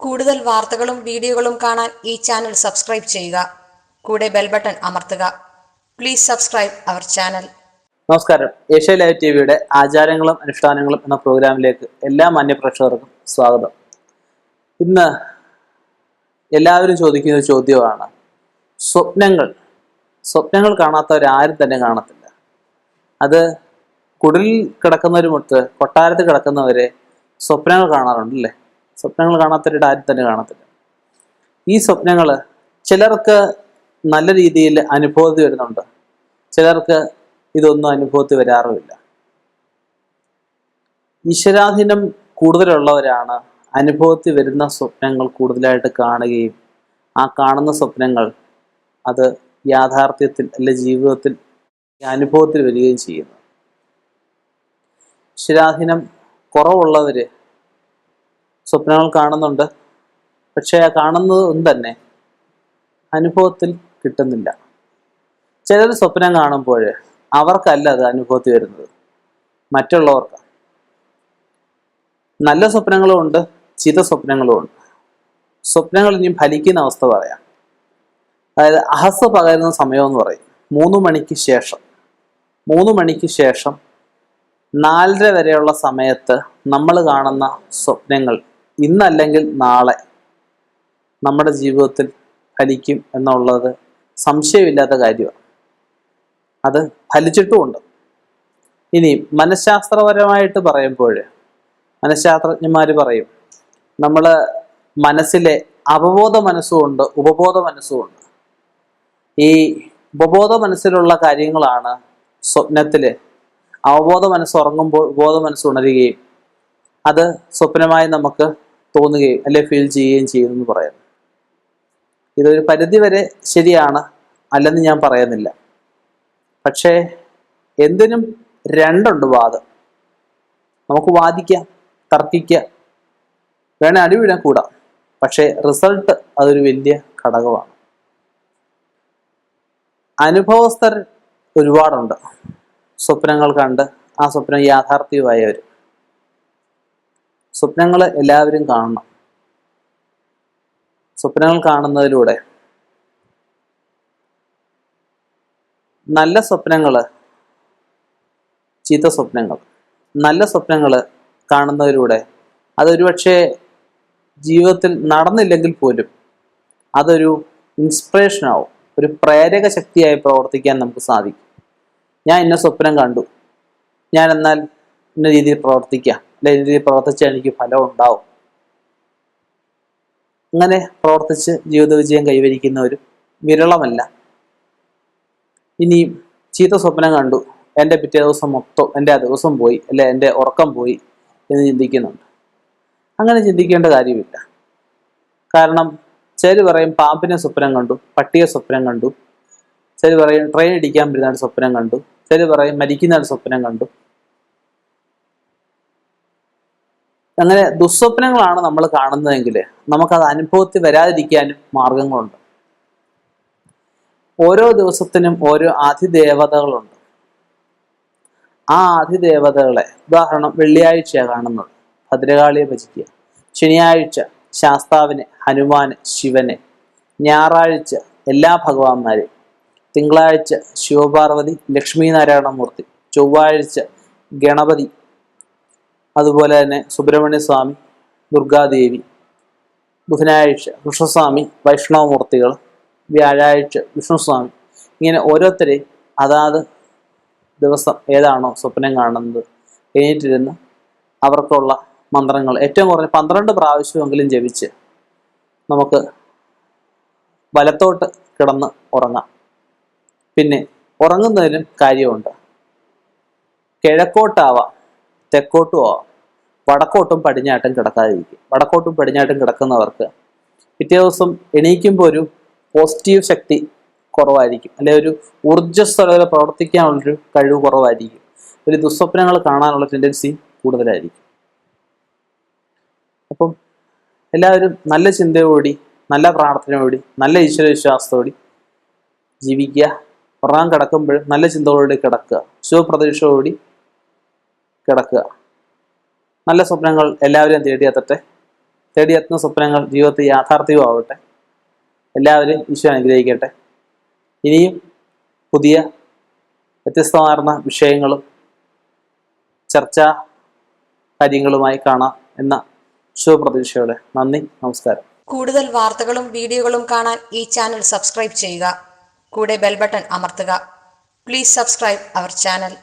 കൂടുതൽ വാർത്തകളും വീഡിയോകളും കാണാൻ ഈ ചാനൽ സബ്സ്ക്രൈബ് ചെയ്യുക. കൂടെ ബെൽ ബട്ടൺ അമർത്തുക. Please subscribe our channel. നമസ്കാരം. ഏഷ്യ ലൈവ് ടി വിയുടെ ആചാരങ്ങളും അനുഷ്ഠാനങ്ങളും എന്ന പ്രോഗ്രാമിലേക്ക് എല്ലാ മാന്യപ്രേക്ഷകർക്കും സ്വാഗതം. ഇന്ന് എല്ലാവരും ചോദിക്കുന്ന ചോദ്യമാണ്. സ്വപ്നങ്ങൾ. സ്വപ്നങ്ങൾ കാണാത്തവരാരും തന്നെ കാണത്തില്ല. അത് കുടിൽ കിടക്കുന്നവർ മുട്ട് കൊട്ടാരത്തിൽ കിടക്കുന്നവരെ സ്വപ്നങ്ങൾ കാണാറുണ്ട് അല്ലേ സ്വപ്നങ്ങൾ കാണാത്തവരുടെ ആരും തന്നെ കാണത്തില്ല. ഈ സ്വപ്നങ്ങൾ ചിലർക്ക് നല്ല രീതിയിൽ അനുഭവത്തിൽ വരുന്നുണ്ട്. ചിലർക്ക് ഇതൊന്നും അനുഭവത്തിൽ വരാറുമില്ല. ഈശ്വരാധീനം കൂടുതലുള്ളവരാണ് അനുഭവത്തിൽ വരുന്ന സ്വപ്നങ്ങൾ കൂടുതലായിട്ട് കാണുകയും ആ കാണുന്ന സ്വപ്നങ്ങൾ അത് യാഥാർത്ഥ്യത്തിൽ അല്ലെ ജീവിതത്തിൽ അനുഭവത്തിൽ വരികയും ചെയ്യുന്നു. ഈശ്വരാധീനം കുറവുള്ളവര് സ്വപ്നങ്ങൾ കാണുന്നുണ്ട്. പക്ഷേ ആ കാണുന്നതും തന്നെ അനുഭവത്തിൽ കിട്ടുന്നില്ല. ചിലർ സ്വപ്നം കാണുമ്പോൾ അവർക്കല്ല അത് അനുഭവത്തിൽ വരുന്നത്. മറ്റുള്ളവർക്ക്. നല്ല സ്വപ്നങ്ങളും ഉണ്ട് ചീത സ്വപ്നങ്ങളും ഉണ്ട്. സ്വപ്നങ്ങൾ ഇനി ഫലിക്കുന്ന അവസ്ഥ പറയാം. അതായത് അഹസ പകരുന്ന സമയം എന്ന് പറയും. മൂന്ന് മണിക്ക് ശേഷം. മൂന്ന് മണിക്ക് ശേഷം നാലര വരെയുള്ള സമയത്ത് നമ്മൾ കാണുന്ന സ്വപ്നങ്ങൾ ഇന്നല്ലെങ്കിൽ നാളെ നമ്മുടെ ജീവിതത്തിൽ ഫലിക്കും എന്നുള്ളത് സംശയമില്ലാത്ത കാര്യമാണ്. അത് ഫലിച്ചിട്ടുമുണ്ട്. ഇനി മനഃശാസ്ത്രപരമായിട്ട് പറയുമ്പോൾ മനഃശാസ്ത്രജ്ഞന്മാർ പറയും നമ്മൾ മനസ്സിലെ അവബോധ മനസ്സുമുണ്ട് ഉപബോധ മനസ്സുമുണ്ട്. ഈ ഉപബോധ മനസ്സിലുള്ള കാര്യങ്ങളാണ് സ്വപ്നത്തിൽ അവബോധ മനസ്സ് ഉറങ്ങുമ്പോൾ ഉപബോധ മനസ്സ് അത് സ്വപ്നമായി നമുക്ക് തോന്നുകയും അല്ലെ ഫീൽ ചെയ്യുകയും ചെയ്യുമെന്ന് പറയാം ഇതൊരു പരിധി വരെ ശരിയാണ് അല്ലെന്ന് ഞാൻ പറയുന്നില്ല. പക്ഷേ എന്തിനും രണ്ടുണ്ട് വാദം. നമുക്ക് വാദിക്കാം തർക്കിക്കാം വേണേ അടിവിടാൻ കൂടാം. പക്ഷേ റിസൾട്ട് അതൊരു വലിയ ഘടകമാണ്. അനുഭവസ്ഥർ ഒരുപാടുണ്ട്. സ്വപ്നങ്ങൾ കണ്ട് ആ സ്വപ്നം യാഥാർത്ഥ്യമായവർ സ്വപ്നങ്ങൾ എല്ലാവരും കാണണം. സ്വപ്നങ്ങൾ കാണുന്നതിലൂടെ നല്ല സ്വപ്നങ്ങൾ ചീത്ത സ്വപ്നങ്ങൾ നല്ല സ്വപ്നങ്ങൾ കാണുന്നതിലൂടെ അതൊരുപക്ഷെ ജീവിതത്തിൽ നടന്നില്ലെങ്കിൽ പോലും അതൊരു ഇൻസ്പിറേഷനാവും ഒരു പ്രേരക ശക്തിയായി പ്രവർത്തിക്കാൻ നമുക്ക് സാധിക്കും. ഞാൻ ഇന്ന സ്വപ്നം കണ്ടു. ഞാൻ എന്നാൽ ഇന്ന രീതിയിൽ പ്രവർത്തിക്കാം. അല്ലെ രീതിയിൽ പ്രവർത്തിച്ചാൽ എനിക്ക് ഫലം ഉണ്ടാവും. അങ്ങനെ പ്രവർത്തിച്ച് ജീവിത വിജയം കൈവരിക്കുന്നവരും വിരളമല്ല. ഇനിയും ചീത്ത സ്വപ്നം കണ്ടു. എന്റെ പിറ്റേ ദിവസം മൊത്തം എന്റെ ആ ദിവസം പോയി അല്ലെ എന്റെ ഉറക്കം പോയി എന്ന് ചിന്തിക്കുന്നുണ്ട്. അങ്ങനെ ചിന്തിക്കേണ്ട കാര്യമില്ല. കാരണം ചിലർ പറയും പാമ്പിനെ സ്വപ്നം കണ്ടു പട്ടിയെ സ്വപ്നം കണ്ടു. ചിലർ പറയും ട്രെയിൻ ഇടിക്കാൻ പറ്റുന്ന സ്വപ്നം കണ്ടു. ചിലർ പറയും മരിക്കുന്ന സ്വപ്നം കണ്ടു. അങ്ങനെ ദുസ്വപ്നങ്ങളാണ് നമ്മൾ കാണുന്നതെങ്കിൽ നമുക്കത് അനുഭവത്തിൽ വരാതിരിക്കാനും മാർഗങ്ങളുണ്ട്. ഓരോ ദിവസത്തിനും ഓരോ ആതിദേവതകളുണ്ട് ആ ആതിദേവതകളെ ഉദാഹരണം വെള്ളിയാഴ്ചയാണ് കാണുന്നത്. ഭദ്രകാളിയെ ഭജിക്കുക. ശനിയാഴ്ച ശാസ്താവിനെ ഹനുമാന് ശിവനെ. ഞായറാഴ്ച എല്ലാ ഭഗവാന്മാരെയും. തിങ്കളാഴ്ച ശിവപാർവതി ലക്ഷ്മീനാരായണമൂർത്തി. ചൊവ്വാഴ്ച ഗണപതി അതുപോലെ തന്നെ സുബ്രഹ്മണ്യ സ്വാമി ദുർഗാദേവി ബുധനാഴ്ച കൃഷ്ണസ്വാമി വൈഷ്ണവമൂർത്തികൾ വ്യാഴാഴ്ച വിഷ്ണുസ്വാമി. ഇങ്ങനെ ഓരോരുത്തരെയും അതാത് ദിവസം ഏതാണോ സ്വപ്നം കാണുന്നത് എഴുന്നേറ്റിരുന്ന് അവർക്കുള്ള മന്ത്രങ്ങൾ. ഏറ്റവും കുറഞ്ഞ പന്ത്രണ്ട് പ്രാവശ്യമെങ്കിലും ജപിച്ച് നമുക്ക് വലത്തോട്ട് കിടന്ന് ഉറങ്ങാം. പിന്നെ ഉറങ്ങുന്നതിനും കാര്യമുണ്ട്. കിഴക്കോട്ടാവാം തെക്കോട്ടും ആവാം. വടക്കോട്ടും പടിഞ്ഞാട്ടും കിടക്കാതിരിക്കും. വടക്കോട്ടും പടിഞ്ഞാട്ടും കിടക്കുന്നവർക്ക് പിറ്റേ ദിവസം എണീക്കുമ്പോൾ ഒരു പോസിറ്റീവ് ശക്തി കുറവായിരിക്കും. അല്ലെ ഒരു ഊർജസ്വലത പ്രവർത്തിക്കാനുള്ളൊരു കഴിവ് കുറവായിരിക്കും. ഒരു ദുസ്വപ്നങ്ങൾ കാണാനുള്ള ടെൻഡൻസി കൂടുതലായിരിക്കും. അപ്പം എല്ലാവരും നല്ല ചിന്തയോടി നല്ല പ്രാർത്ഥനയോടി നല്ല ഈശ്വരവിശ്വാസത്തോടി ജീവിക്കുക. ഉറങ്ങാൻ കിടക്കുമ്പോഴും നല്ല ചിന്തകളോടി കിടക്കുക. ശുഭപ്രതീക്ഷയോടി കിടക്കുക. നല്ല സ്വപ്നങ്ങൾ എല്ലാവരും തേടിയെത്തട്ടെ തേടിയെത്തുന്ന സ്വപ്നങ്ങൾ ജീവിതത്തിൽ യാഥാർത്ഥ്യമാവട്ടെ. എല്ലാവരും ഈശോ അനുഗ്രഹിക്കട്ടെ. ഇനിയും പുതിയ വ്യത്യസ്തമാർന്ന വിഷയങ്ങളും ചർച്ചാ കാര്യങ്ങളുമായി കാണാം എന്ന ശുഭപ്രതീക്ഷയോടെ. നന്ദി നമസ്കാരം. കൂടുതൽ വാർത്തകളും വീഡിയോകളും കാണാൻ ഈ ചാനൽ സബ്സ്ക്രൈബ് ചെയ്യുക. കൂടെ ബെൽബട്ടൺ അമർത്തുക. Please subscribe our channel